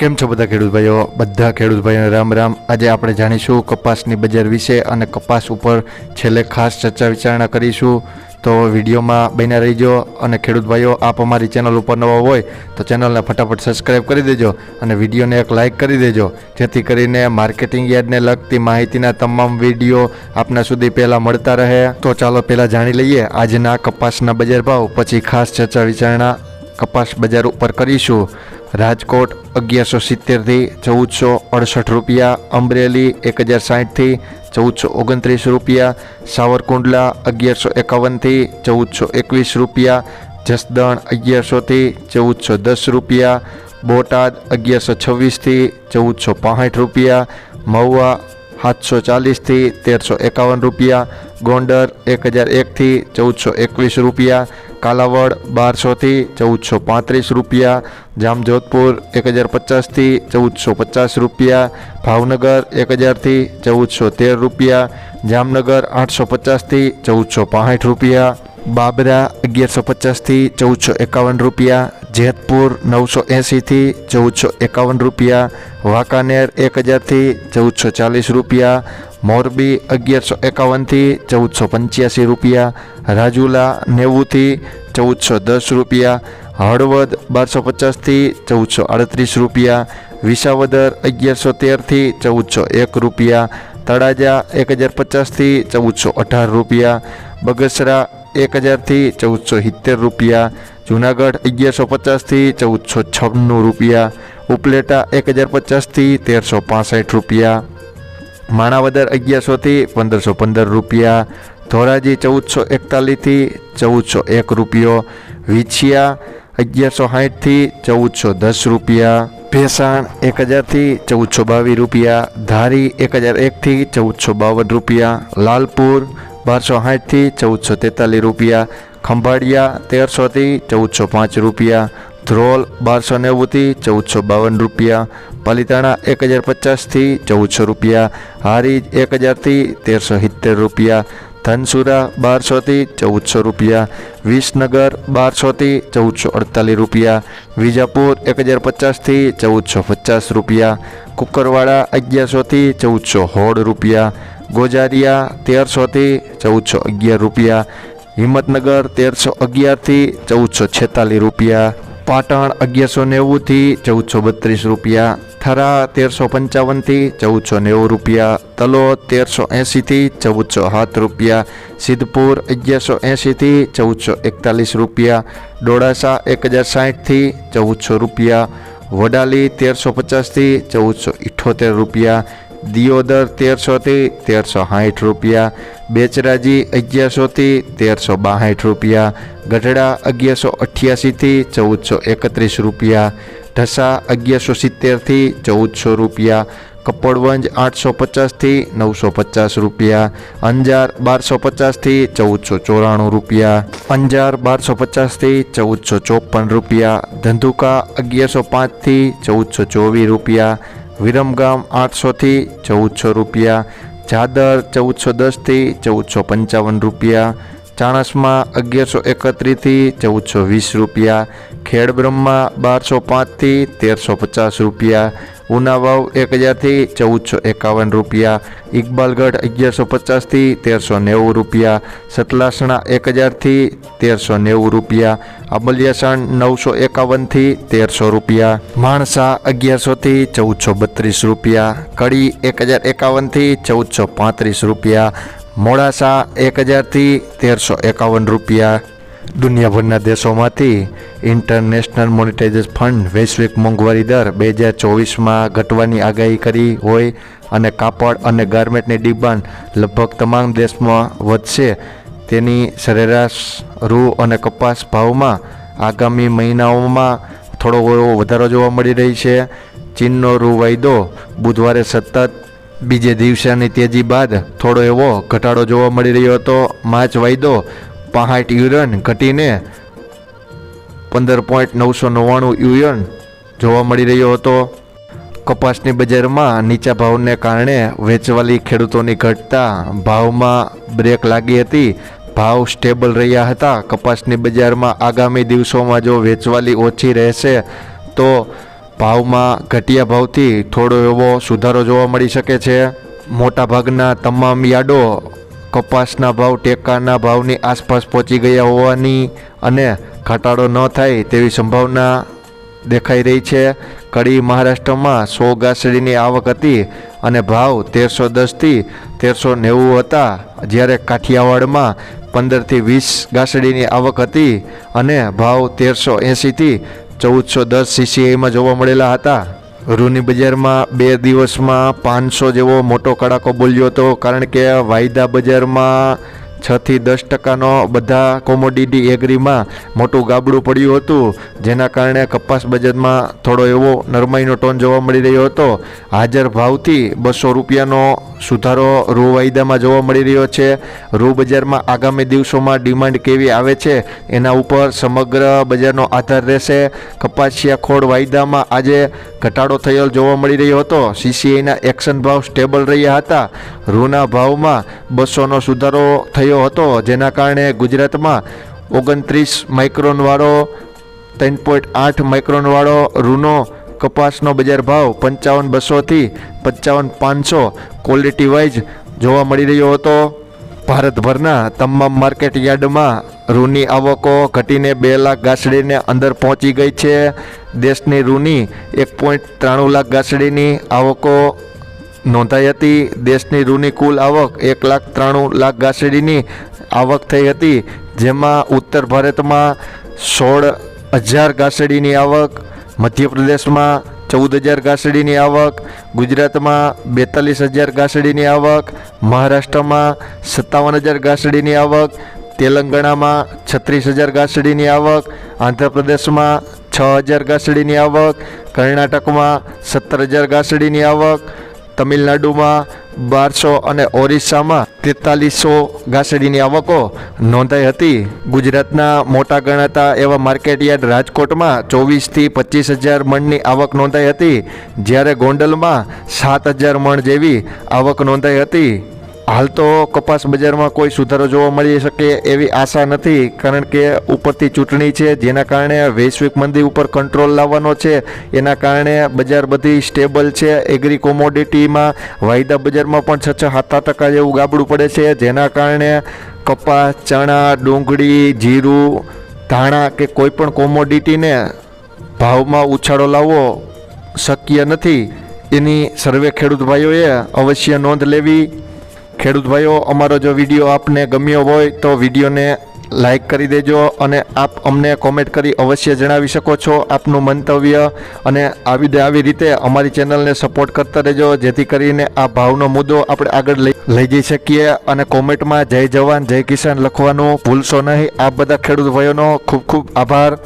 કેમ છો બધા ખેડૂત ભાઈઓ? બધા ખેડૂત ભાઈઓને રામ રામ. આજે આપણે જાણીશું કપાસની બજાર વિશે અને કપાસ ઉપર છેલ્લે ખાસ ચર્ચા વિચારણા કરીશું. તો વિડીયોમાં બન્યા રહીજો અને ખેડૂત ભાઈઓ, આપ અમારી ચેનલ ઉપર નવા હોય તો ચેનલને ફટાફટ સબસ્ક્રાઈબ કરી દેજો અને વિડીયોને એક લાઇક કરી દેજો. જેથી કરીને માર્કેટિંગ યાર્ડને લગતી માહિતીના તમામ વીડિયો આપના સુધી પહેલાં મળતા રહે. તો ચાલો પહેલાં જાણી લઈએ આજના કપાસના બજાર ભાવ, પછી ખાસ ચર્ચા વિચારણા કપાસ બજાર ઉપર કરીશું. રાજકોટ અગિયારસો સિત્તેરથી ચૌદસો અડસઠ રૂપિયા, અમરેલી એક હજાર સાઠથી ચૌદસો ઓગણત્રીસ રૂપિયા, સાવરકુંડલા અગિયારસો એકાવનથી ચૌદસો એકવીસ રૂપિયા, જસદણ અગિયારસોથી ચૌદસો દસ રૂપિયા, બોટાદ અગિયારસો છવ્વીસથી ચૌદસો પાંસઠ રૂપિયા, મહુવા સાતસો ચાલીસથી તેરસો એકાવન રૂપિયા ગોંડર એક હજાર એકથી ચૌદસો એકવીસ રૂપિયા કાલાવડ બારસોથી ચૌદસો પાંત્રીસ રૂપિયા, જામજોધપુર એક હજાર પચાસથી ચૌદસો પચાસ રૂપિયા, ભાવનગર એક હજારથી ચૌદસો તેર રૂપિયા, જામનગર આઠસો પચાસથી ચૌદસો પાંઠ રૂપિયા, બાબરા અગિયારસો પચાસથી ચૌદસો એકાવન રૂપિયા જેતપુર નવસો એંસીથી ચૌદસો એકાવન રૂપિયા, વાંકાનેર એક હજારથી ચૌદસો ચાલીસ રૂપિયા, મોરબી અગિયારસો એકાવનથી ચૌદસો પંચ્યાસી રૂપિયા, રાજુલા નેવુંથી ચૌદસો દસ રૂપિયા, હળવદ બારસો પચાસથી ચૌદસો આડત્રીસ રૂપિયા, વિસાવદર અગિયારસો તેરથી ચૌદસો એક રૂપિયા, તળાજા એક હજાર પચાસથી ચૌદસો અઢાર રૂપિયા, બગસરા એક હજારથી ચૌદસો સિત્તેર રૂપિયા જુનાગઢ અગિયારસો પચાસથી ચૌદસો છન્નું રૂપિયા, ઉપલેટા એક હજાર પચાસથી તેરસો પાસઠ રૂપિયા, માણાવદર અગિયારસોથી પંદરસો પંદર રૂપિયા, ધોરાજી ચૌદસો એકતાલીસથી ચૌદસો એક રૂપિયો, વિછિયા અગિયારસો સાઠથી ચૌદસો દસ રૂપિયા, ભેસાણ એક હજારથી ચૌદસો બાવીસ રૂપિયા, ધારી એક હજાર એકથી ચૌદસો બાવન રૂપિયા, લાલપુર બારસો સાઠથી ચૌદસો તેતાલીસ રૂપિયા ખંભાળિયા તેરસોથી ચૌદસો પાંચ રૂપિયા, ધ્રોલ બારસો નેવુંથી ચૌદસો બાવન રૂપિયા, પાલિતાણા એક હજાર પચાસથી ચૌદસો રૂપિયા, હારીજ એક હજારથી તેરસો સિત્તેર રૂપિયા, ધનસુરા બારસોથી ચૌદસો રૂપિયા, વિસનગર બારસોથી ચૌદસો અડતાલીસ રૂપિયા, વિજાપુર એક હજાર પચાસથી ચૌદસો પચાસ રૂપિયા, કુકરવાડા અગિયારસોથી ચૌદસો સોળ રૂપિયા, ગોજારિયા તેરસોથી ચૌદસો અગિયાર રૂપિયા હિંમતનગર તેરસો અગિયારથી ચૌદસો છેતાલીસ રૂપિયા, પાટણ અગિયારસો નેવુંથી ચૌદસો બત્રીસ રૂપિયા, થરા તેરસો પંચાવનથી ચૌદસો નેવું રૂપિયા, તલોદ તેરસો એંશીથી ચૌદસો સાત રૂપિયા, સિદ્ધપુર અગિયારસો એંશીથી ચૌદસો એકતાલીસ રૂપિયા, ડોળાસા એક હજાર સાઠથી ચૌદસો રૂપિયા, વડાલી તેરસો પચાસથી ચૌદસો ઇઠ્ઠોતેર રૂપિયા દિયોદર તેરસોથી તેરસો સાઠ રૂપિયા, બેચરાજી અગિયારસોથી તેરસો બાસઠ રૂપિયા, ગઢડા અગિયારસો અઠ્યાસીથી ચૌદસો એકત્રીસ રૂપિયા, ઢસા અગિયારસો સિત્તેરથી ચૌદસો રૂપિયા, કપડવંજ આઠસો પચાસથી નવસો પચાસ રૂપિયા, અંજાર બારસો પચાસથી ચૌદસો ચોરાણું રૂપિયા, અંજાર બારસો પચાસથી ચૌદસો ચોપન રૂપિયા, ધંધુકા અગિયારસો પાંચથી ચૌદસો ચોવીસ રૂપિયા વિરમગામ આઠસોથી ચૌદસો રૂપિયા જાદર ચૌદસો દસથી ચૌદસો પંચાવન રૂપિયા ચાણસમાં અગિયારસો એકત્રીસથી ચૌદસો વીસ રૂપિયા, ખેડબ્રહ્મા બારસો પાંચથી તેરસો પચાસ રૂપિયા, ઉનાવાવ એક હજારથી ચૌદસો એકાવન રૂપિયા, ઇકબાલગઢ અગિયારસો પચાસથી તેરસો નેવું રૂપિયા, સતલાસણા એક હજારથી તેરસો નેવું રૂપિયા અમલિયાસણ નવસો એકાવનથી તેરસો રૂપિયા, માણસા અગિયારસોથી ચૌદસો બત્રીસ રૂપિયા, કડી એક હજાર એકાવનથી ચૌદસો પાંત્રીસ રૂપિયા મોડાસા એક હજારથી તેરસો એકાવન રૂપિયા. દુનિયાભરના દેશોમાંથી ઇન્ટરનેશનલ મોનિટાઇઝ ફંડ વૈશ્વિક મોંઘવારી દર બે હજાર ચોવીસમાં ઘટવાની આગાહી કરી હોય અને કાપડ અને ગાર્મેન્ટની ડિમાન્ડ લગભગ તમામ દેશમાં વધશે, તેની સરેરાશ રૂ અને કપાસ ભાવમાં આગામી મહિનાઓમાં થોડો એવો વધારો જોવા મળી રહી છે. ચીનનો રૂ વાયદો બુધવારે સતત બીજે દિવસેની તેજી બાદ થોડો એવો ઘટાડો જોવા મળી રહ્યો હતો. માર્ચ વાયદો પાંસઠ યુરન ઘટીને પંદર પોઈન્ટ નવસો નવ્વાણું યુરન જોવા મળી રહ્યો હતો. કપાસની બજારમાં નીચા ભાવને કારણે વેચવાલી ખેડૂતોની ઘટતા ભાવમાં બ્રેક લાગી હતી. ભાવ સ્ટેબલ રહ્યા હતા. કપાસની બજારમાં આગામી દિવસોમાં જો વેચવાલી ઓછી રહેશે, તો ભાવમાં ઘટિયા ભાવથી થોડો એવો સુધારો જોવા મળી શકે છે. મોટાભાગના તમામ યાર્ડો કપાસના ભાવ, ટેકાના ભાવની આસપાસ પહોંચી ગયા હોવાની અને ઘટાડો ન થાય તેવી સંભાવના દેખાઈ રહી છે. કડી મહારાષ્ટ્રમાં સો ગાસડીની આવક હતી અને ભાવ તેરસો દસથી તેરસો નેવું હતા. જ્યારે કાઠિયાવાડમાં પંદરથી વીસ ગાસડીની આવક હતી અને ભાવ તેરસો એંશીથી ચૌદસો દસ સીસીઆઈમાં જોવા મળેલા હતા. રૂની બજારમાં બે દિવસમાં પાંચસો જેવો મોટો કડાકો બોલ્યો હતો, કારણ કે વાયદા બજારમાં છથી દસ ટકાનો બધા કોમોડિટી એગ્રીમાં મોટું ગાબડું પડ્યું હતું, જેના કારણે કપાસ બજારમાં થોડો એવો નરમાઈનો ટોન જોવા મળી રહ્યો હતો. હાજર ભાવથી બસો રૂપિયાનો સુધારો રૂ વાયદામાં જોવા મળી રહ્યો છે. રૂ બજારમાં આગામી દિવસોમાં ડિમાન્ડ કેવી આવે છે, એના ઉપર સમગ્ર બજારનો આધાર રહેશે. કપાસિયા ખોળ વાયદામાં આજે ઘટાડો થયેલ જોવા મળી રહ્યો હતો. સીસીઆઈના એક્શન ભાવ સ્ટેબલ રહ્યા હતા. રૂના ભાવમાં બસોનો સુધારો થયો હતો, જેના કારણે ગુજરાતમાં ઓગણત્રીસ માઇક્રોનવાળો ત્રણ પોઈન્ટ આઠ માઇક્રોનવાળો રૂનો કપાસનો બજાર ભાવ પંચાવન બસોથી પંચાવન પાંચસો ક્વોલિટી વાઇઝ જોવા મળી રહ્યો હતો. ભારતભરના તમામ માર્કેટ યાર્ડમાં રૂની આવકો ઘટીને બે લાખ ગાસડીને અંદર પહોંચી ગઈ છે. દેશની રૂની એક પોઈન્ટ ત્રાણું લાખ ગાસડીની આવકો નોંધાઈ હતી. દેશની રૂની કુલ આવક એક લાખ ત્રાણું લાખ ગાસડીની આવક થઈ હતી, જેમાં ઉત્તર ભારતમાં સોળ હજાર ગાસડીની આવક, મધ્યપ્રદેશમાં ચૌદ હજાર ગાસડીની આવક, ગુજરાતમાં બેતાલીસ હજાર ગાસડીની આવક, મહારાષ્ટ્રમાં સત્તાવન હજાર ગાસડીની આવક, તેલંગાણામાં છત્રીસ હજાર ગાસડીની આવક, આંધ્રપ્રદેશમાં છ હજાર ગાસડીની આવક, કર્ણાટકમાં સત્તર હજાર ગાસડીની આવક તમિલનાડુમાં બારસો અને ઓરિસ્સામાં તેતાલીસો ઘાસડીની આવકો નોંધાઈ હતી. ગુજરાતના મોટા ગણાતા એવા માર્કેટયાર્ડ રાજકોટમાં ચોવીસથી પચીસ હજાર મણની આવક નોંધાઈ હતી, જ્યારે ગોંડલમાં સાત હજાર મણ જેવી આવક નોંધાઈ હતી. હાલ તો કપાસ બજારમાં કોઈ સુધારો જોવા મળી શકે એવી આશા નથી, કારણ કે ઉપરથી ચૂંટણી છે, જેના કારણે વૈશ્વિક મંદી ઉપર કંટ્રોલ લાવવાનો છે. એના કારણે બજાર બધી સ્ટેબલ છે એગ્રી કોમોડિટીમાં વાયદા બજારમાં પણ છ છ સાત ટકા જેવું ગાબડું પડે છે. જેના કારણે કપાસ, ચણા, ડુંગળી, જીરું, ધાણા કે કોઈ પણ કોમોડિટીને ભાવમાં ઉછાળો લાવવો શક્ય નથી. એની સર્વે ખેડૂત ભાઈઓએ અવશ્ય નોંધ લેવી ખેડૂત ભાઈઓ, અમારો જો વીડિયો આપને ગમ્યો હોય તો વિડીયોને લાઈક કરી દેજો અને આપ અમને કોમેન્ટ કરી અવશ્ય જણાવી શકો છો આપનું મંતવ્ય અને આવી આવી રીતે અમારી ચેનલને સપોર્ટ કરતા રહેજો, જેથી કરીને આ ભાવનો મુદ્દો આપણે આગળ લઈ લઈ જઈ શકીએ અને કોમેન્ટમાં જય જવાન, જય કિસાન લખવાનું ભૂલશો નહીં. આ બધા ખેડૂત ભાઈઓનો ખૂબ ખૂબ આભાર.